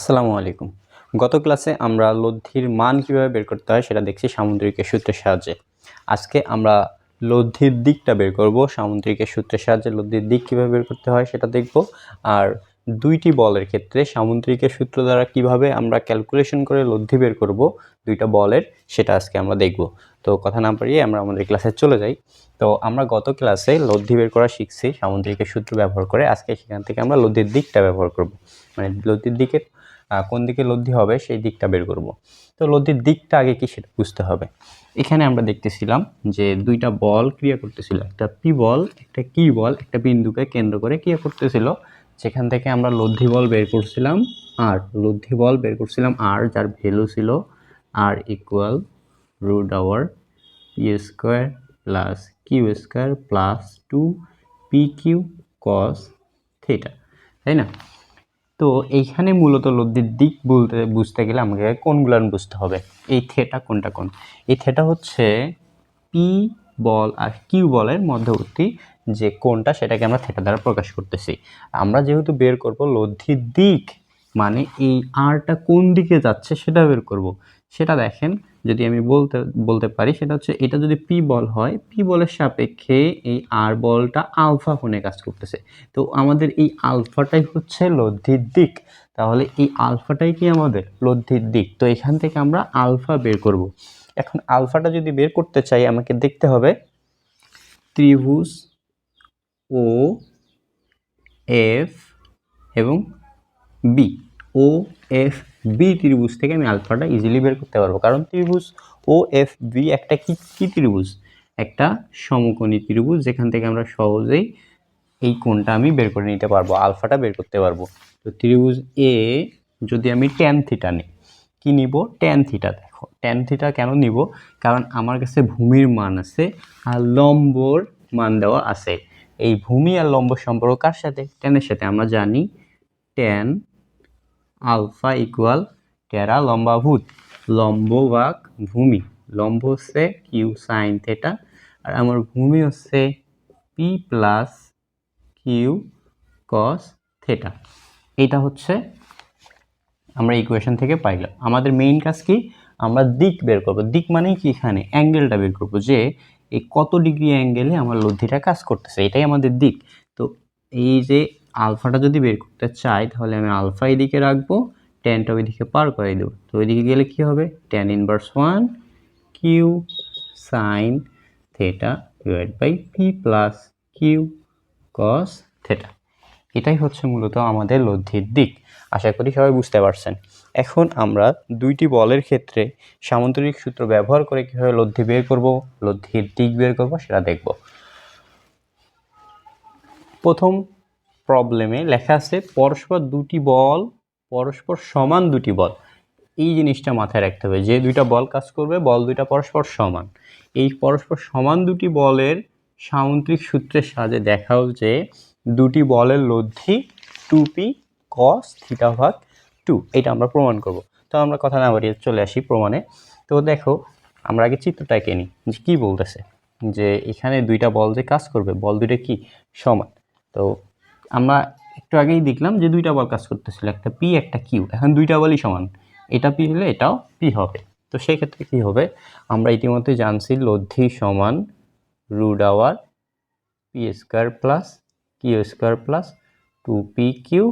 আসসালামু আলাইকুম। গত ক্লাসে আমরা লব্ধির মান কীভাবে বের করতে হয় সেটা দেখছি সামুদ্রিকের সূত্রের সাহায্যে। আজকে আমরা লব্ধির দিকটা বের করব সামুদ্রিকের সূত্রের সাহায্যে লব্ধির দিক কীভাবে বের করতে হয় সেটা দেখব। আর দুইটি বলের ক্ষেত্রে সামুদ্রিকের সূত্র দ্বারা কীভাবে আমরা ক্যালকুলেশন করে লব্ধি বের করব, দুইটা বলের, সেটা আজকে আমরা দেখব। তো কথা না পারিয়ে আমরা আমাদের ক্লাসে চলে যাই। তো আমরা গত ক্লাসে লব্ধি বের করা শিখছি সামুদ্রিকের সূত্র ব্যবহার করে। আজকে সেখান থেকে আমরা লব্ধির দিকটা ব্যবহার করব। মানে লব্ধির দিকের কোন দিকে লব্ধি হবে সেই দিকটা বের করব। তো লব্ধির দিকটা আগে কি সেটা বুঝতে হবে। এখানে আমরা দেখতেছিলাম যে দুইটা বল ক্রিয়া করতেছিল, একটা পি বল, একটা কি বল, একটা বিন্দুকে কেন্দ্র করে ক্রিয়া করতেছিল। যেখান থেকে আমরা লব্ধি বল বের করছিলাম আর, লব্ধি বল বের করছিলাম আর, যার ভ্যালু ছিল R equal root over p square plus q square plus two p q cos theta তাই না? তো এইখানে মূলত লব্ধির দিক বলতে, বুঝতে গেলে আমাকে কোনগুলান বুঝতে হবে। এই থেটা কোনটা কোন? এই থেটা হচ্ছে পি বল আর কিউ বলের মধ্যবর্তী যে কোনটা সেটাকে আমরা থেটা দ্বারা প্রকাশ করতেছি। আমরা যেহেতু বের করব লব্ধির দিক মানে এই আরটা কোন দিকে যাচ্ছে সেটা বের করব। সেটা দেখেন যদি আমি বলতে বলতে পারি, সেটা হচ্ছে এটা যদি পি বল হয় পি বলের সাপেক্ষে এই আর বলটা আলফা কোণে কাজ করতেছে। তো আমাদের এই আলফাটাই হচ্ছে লব্ধির দিক। তাহলে এই আলফাটাই কি আমাদের? লব্ধির দিক। তো এখান থেকে আমরা আলফা বের করব। এখন আলফাটা যদি বের করতে চাই, আমাকে দেখতে হবে। ত্রিভুজ ও এফ এবং বি ও এফ বি ত্রিভুজ থেকে আমি আলফাটা ইজিলি বের করতে পারব। কারণ ত্রিভুজ ও এফ বি একটা কি কি ত্রিভুজ? একটা সমকোণী ত্রিভুজ যেখান থেকে আমরা সহজেই এই কোণটা আমি বের করে নিতে পারব, আলফাটা বের করতে পারব। তো ত্রিভুজ এ যদি আমি ট্যান থিটা নিই, কি নিব? ট্যান থিটা দেখো ট্যান থিটা কেন নিব? কারণ আমার কাছে ভূমির মান আছে আর লম্বর মান দেওয়া আছে। এই ভূমি আর লম্ব সম্পর্ক কার সাথে? ট্যানের সাথে। আমরা জানি ট্যান আলফা ইকুয়াল টেরা লম্বাভূত। লম্ব ভাগ ভূমি। লম্ব হচ্ছে কিউ সাইন থেটা আর আমার ভূমি হচ্ছে p plus q cos theta এটা হচ্ছে আমরা ইকুয়েশন থেকে পাইলাম আমাদের মেইন কাজ কি? আমরা দিক বের করব। দিক মানেই কি এখানে? অ্যাঙ্গেলটা বের করব যে এই কত ডিগ্রি অ্যাঙ্গেলে আমার লব্ধিটা কাজ করতেছে। এটাই আমাদের দিক। তো এই যে আলফাটা যদি বের করতে চাই, তাহলে আমি আলফা এদিকে রাখব টেনটা ওইদিকে পার করে দেবো। তো ওইদিকে গেলে কি হবে? Tan inverse one q sine theta divide by p plus q cos theta এটাই হচ্ছে মূলত আমাদের লব্ধির দিক। আশা করি সবাই বুঝতে পারছেন। এখন আমরা দুইটি বলের ক্ষেত্রে সামুদ্রিক সূত্র ব্যবহার করে কীভাবে লব্ধি বের করব, লব্ধির দিক বের করব, সেটা দেখব। প্রথম প্রবলেমে লেখা আছে, পরস্পর দুটি বল, পরস্পর সমান দুটি বল। এই জিনিসটা মাথায় রাখতে হবে, যে দুইটা বল কাজ করবে, বল দুইটা পরস্পর সমান। এই পরস্পর সমান দুটি বলের সামুদ্রিক সূত্রের সাহায্যে দেখাও যে দুটি বলের লব্ধি টু পি কস থিটা ভাগ টু এটা আমরা প্রমাণ করব। তো আমরা কথা না বাড়িয়ে চলে আসি প্রমাণে। তো দেখো, আমরা আগে চিত্রটা নিই, যে কী বলতেছে? যে এখানে দুইটা বল যে কাজ করবে, বল দুইটা কি? সমান। তো আমরা একটু আগেই দেখলাম যে দুইটা বল কাজ করতেছিল, একটা পি একটা কিউ এখন দুইটা বলই সমান। এটা পি হলে এটাও পি হবে। তো সেই ক্ষেত্রে কী হবে? আমরা ইতিমধ্যে জানছি লব্ধি সমান root over p square plus q square plus two p q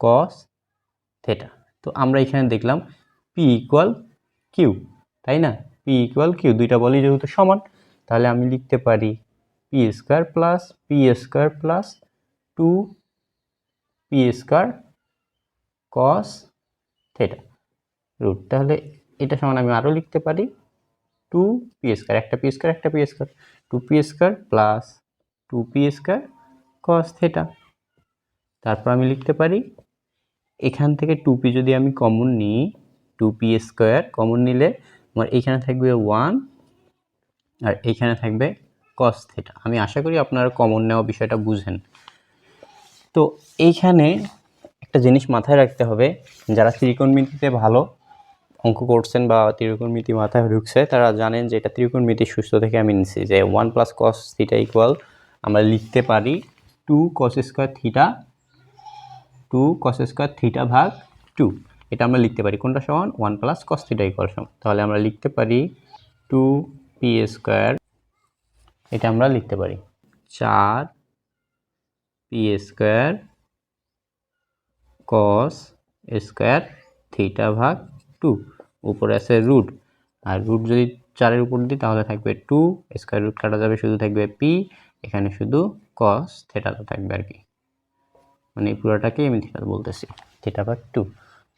cos theta তো আমরা এখানে দেখলাম পি ইকুয়াল কিউ তাই না? পি ইকুয়াল কিউ দুইটা বলই যেহেতু সমান, তাহলে আমি লিখতে পারি p square plus p square plus two p square cos theta root তাহলে এটা সমান আমি আরও লিখতে পারি টু পি স্কোয়ার। একটা পি স্কোয়ার, একটা p square. Two p square plus two p square cos theta তারপর আমি লিখতে পারি এখান থেকে টু পি যদি আমি কমন নিই টু পি স্কোয়ার কমন নিলে আমার এইখানে থাকবে ওয়ান আর এইখানে থাকবে কস থেটা আমি আশা করি আপনারা কমন নেওয়া বিষয়টা বুঝেন। তো এইখানে একটা জিনিস মাথায় রাখতে হবে, যারা ত্রিকোণমিতিতে ভালো অঙ্ক করছেন বা ত্রিকোণমিতি মাথায় ঢুকছে, তারা জানেন যে এটা ত্রিকোণমিতি সুস্থ থেকে আমি নিচ্ছি যে one plus cos theta equal আমরা লিখতে পারি two cos square theta two cos square theta ভাগ টু এটা আমরা লিখতে পারি। কোনটা সমান? One plus cos theta equal সমান। তাহলে আমরা লিখতে পারি টু পি স্কোয়ার এটা আমরা লিখতে পারি। চার p square cos square theta ভাগ টু, উপরে আছে রুট। আর রুট যদি চারের উপর দিই, তাহলে থাকবে টু, স্কোয়ার রুট কাটা যাবে, শুধু থাকবে পি, এখানে শুধু কস থেটাটা থাকবে আর কি। মানে এই পুরোটাকেই আমি থিটা বলতেছি, থিটা ভাগ টু।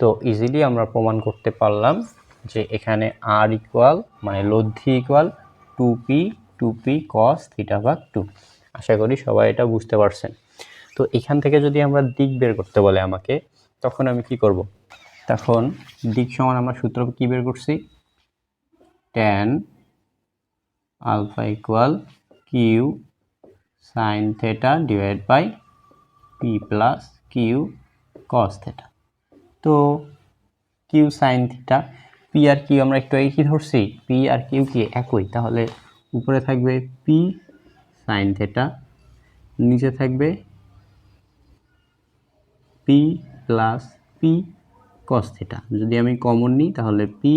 তো ইজিলি আমরা প্রমাণ করতে পারলাম যে এখানে আর ইকুয়াল মানে লব্ধি equal two p two p cos theta ভাগ টু। আশা করি সবাই এটা বুঝতে পারছেন। তো এখান থেকে যদি আমরা দিক বের করতে বলে আমাকে, তখন আমি কি করব? তখন দিক সমান আমরা সূত্র কি বের করছি? Tan alpha equal q sine theta divide by p plus q cos theta তো কিউ সাইন থিটা পি আর কিউ আমরা একটু একই ধরছি? পি আর কিউ কি একই? তাহলে উপরে থাকবে পি সাইন থেটা নিচে থাকবে p plus p cos theta যদি আমি কমন নিই, তাহলে পি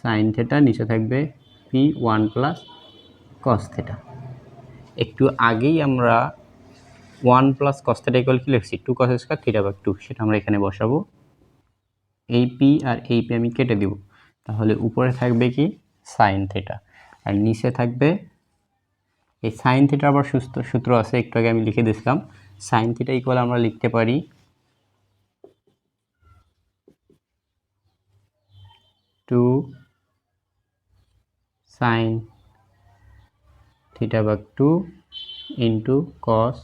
সাইন থেটা নিচে থাকবে p one plus cos theta একটু আগেই আমরা one plus cos theta equal কি লিখছি? Two cos square theta by two সেটা আমরা এখানে বসাবো। এই পি আর এই পি আমি কেটে দিব। তাহলে উপরে থাকবে কি? সাইন থেটা আর নিচে থাকবে, এই সাইন থিটা আবার সুস্থ সূত্র আছে, একটু আগে আমি লিখে দিয়েছিলাম। সাইন থিটা ইকুয়াল আমরা লিখতে পারি টু সাইন থিটা বাগ টু ইন্টু কস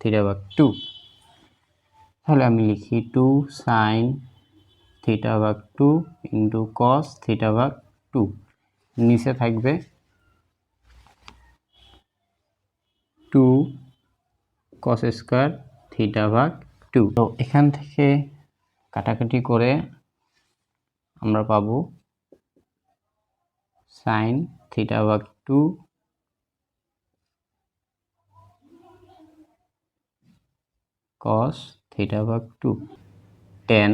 থিটা বাগ টু তাহলে আমি লিখি টু সাইন থিটা ভাগ টু ইন্টু কস থিটা ভাগ টু নিচে থাকবে টু কস স্কোয়ার থিটা ভাগ টু তো এখান থেকে কাটাকাটি করে আমরা পাবো সাইন থিটা ভাগ টু কস থিটা ভাগ টু টেন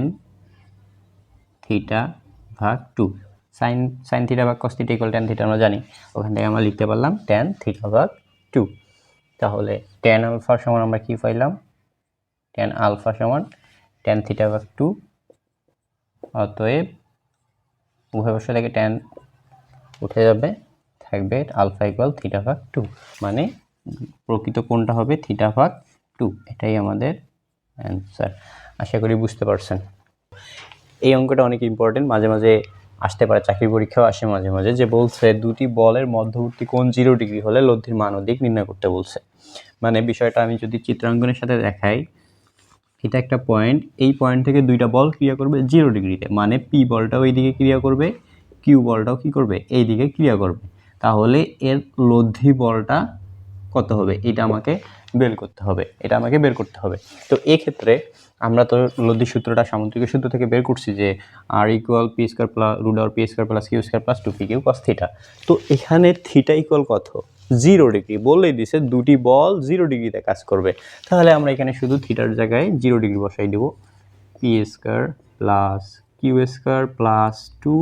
থিটা ভাগ টু সাইন সাইন থিটা ভাগ cos theta equal tan theta আমরা জানি। ওখান থেকে আমরা লিখতে পারলাম টেন থিটা ভাগ টু তাহলে টেন আলফা সমান আমরা কি পাইলাম? টেন আলফা সমান টেন থিটা ভাগ টু অতএব উভয় পাশে থেকে টেন উঠে যাবে, থাকবে আলফা ইকুয়াল থিটা ভাগ টু মানে প্রকৃত কোনটা হবে থিটা ভাগ টু এটাই আমাদের অ্যান্সার আশা করি বুঝতে পারছেন। এই অঙ্কটা অনেক ইম্পর্টেন্ট মাঝে মাঝে আসতে পারে চাকরি পরীক্ষাও আসে মাঝে মাঝে, যে বলছে দুটি বলের মধ্যবর্তী কোণ জিরো ডিগ্রি হলে লব্ধির মান দিক নির্ণয় করতে বলছে। মানে বিষয়টা আমি যদি চিত্রাঙ্কনের সাথে দেখাই এটা একটা পয়েন্ট এই পয়েন্ট থেকে দুইটা বল ক্রিয়া করবে জিরো ডিগ্রিতে মানে পি বলটাও এই দিকে ক্রিয়া করবে কিউ বলটাও কি করবে? এই দিকে ক্রিয়া করবে। তাহলে এর লব্ধি বলটা কত হবে? এটা আমাকে বের করতে হবে। এটা আমাকে বের করতে হবে। তো এক্ষেত্রে আমরা তো লব্ধি সূত্রটা সামুদ্রিক সূত্র থেকে বের করছি যে R equal p square plus root R p square plus q square plus two p q cos theta তো এখানে থিটা ইকুয়াল কত? Zero degree. বললেই দিছে, দুটি বল জিরো ডিগ্রিতে কাজ করবে। তাহলে আমরা এখানে শুধু থিটার জায়গায় জিরো ডিগ্রি বসাই দেবো। P square plus q square plus two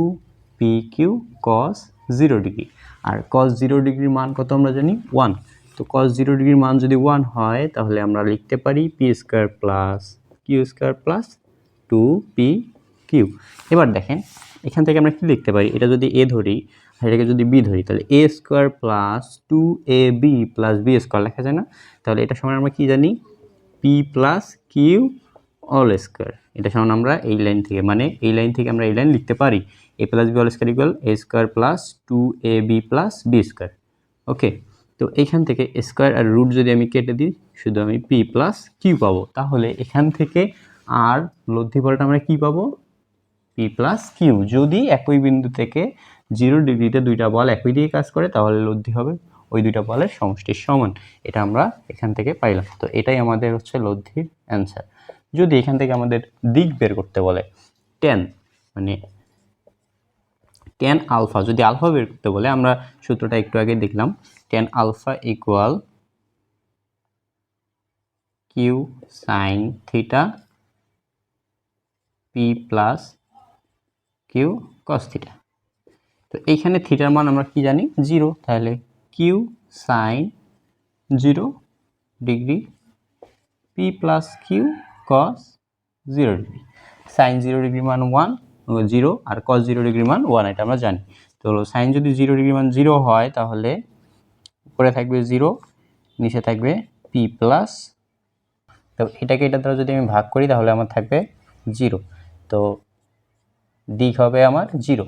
p q cos zero degree. আর কস জিরো ডিগ্রির মান কত আমরা জানি? ওয়ান। তো কস জিরো ডিগ্রির মান যদি ওয়ান হয়, তাহলে আমরা লিখতে পারি p square plus q square plus two p q. এবার দেখেন, এখান থেকে আমরা কি লিখতে পারি? এটা যদি এ ধরি এটাকে যদি বি ধরি, তাহলে A square plus two A B plus B square লেখা যায় না? তাহলে এটা সমান আমরা কি জানি? P plus q all square এটা সমান আমরা এই লাইন থেকে মানে এই লাইন থেকে আমরা এই লাইন লিখতে পারি। A plus B all square equal A square plus two A B plus B square okay তো এইখান থেকে স্কোয়ার আর রুট যদি আমি কেটে দিই, শুধু আমি পি প্লাস কিউ পাবো। তাহলে এখান থেকে আর লব্ধি বলটা আমরা কি পাবো? পি প্লাস কিউ যদি একই বিন্দু থেকে জিরো ডিগ্রিতে দুইটা বল একই দিকে কাজ করে, তাহলে লব্ধি হবে। ওই দুইটা বলের সমষ্টির সমান। এটা আমরা এখান থেকে পাইলাম। তো এটাই আমাদের হচ্ছে লব্ধির অ্যান্সার যদি এখান থেকে আমাদের দিক বের করতে বলে টেন মানে টেন আলফা যদি আলফা বের করতে বলে, আমরা সূত্রটা একটু আগে দেখলাম tan alpha equal q sine theta p plus q cos theta তো এইখানে থিটার মান আমরা কি জানি? জিরো। তাহলে q sine zero degree p plus q cos zero degree. Sine zero degree মান ওয়ান জিরো, আর কস জিরো ডিগ্রি মান ওয়ান এটা আমরা জানি। তো সাইন যদি জিরো ডিগ্রি মান জিরো হয়, তাহলে উপরে থাকবে জিরো, নিচে থাকবে পি প্লাস তো এটাকে এটা দ্বারা যদি আমি ভাগ করি, তাহলে আমার থাকবে জিরো। তো দিক হবে আমার জিরো।